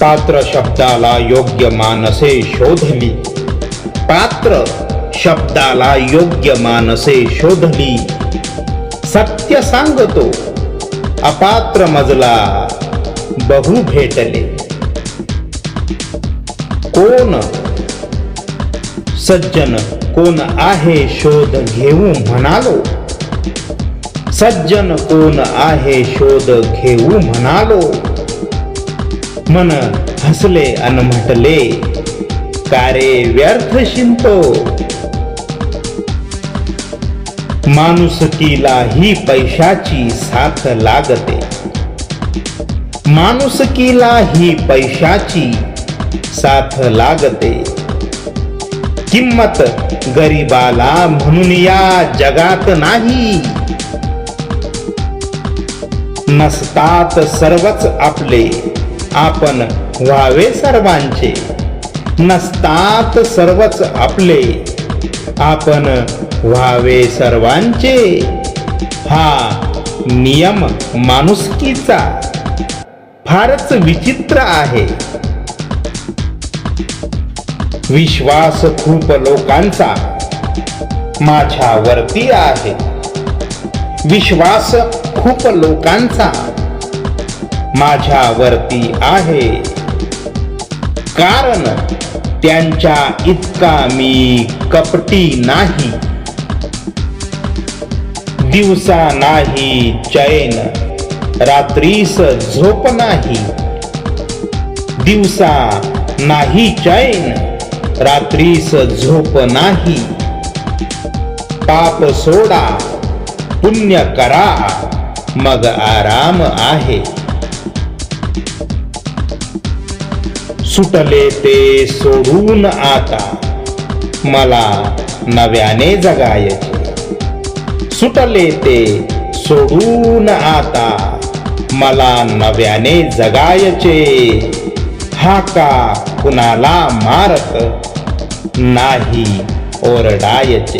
पात्र शब्दाला योग्य मानसे शोधली. पात्र शब्दाला योग्य मानसे शोधली. सत्य सांगतो अपात्र मजला बहु भेटले. कोण सज्जन कोण आहे शोध घेऊ म्हणालो. सज्जन कोण आहे शोध घेऊ म्हणालो. मन हसले अन म्हटले कारे व्यर्थ शिंतो माणुसकीला ही पैशाची साथ लागते. माणुसकीला ही पैशाची साथ लागते. किंमत गरीबाला म्हणून या जगात नाही. नसतात सर्वच आपले आपण व्हावे सर्वांचे. नसतात सर्वच आपले. आपण व्हावे सर्वांचे. हा नियम माणुसकीचा. फारच विचित्र आहे. विश्वास खूप लोकांचा. माझ्यावरती आहे. विश्वास खूप लोकांचा. माझ्यावरती आहे. कारण त्यांच्या इतका मी कपटी नाही. दिवसा नाही चैन रात्रीस झोप नाही. दिवसा नाही चैन रात्रीस झोप नाही. पाप सोडा पुण्य करा मग आराम आहे. सुटले ते सोडून आता मला नव्याने जगायचे. सुटले ते सोडून आता मला नव्याने जगायचे. हाका कुणाला मारत नाही ओरडायचे?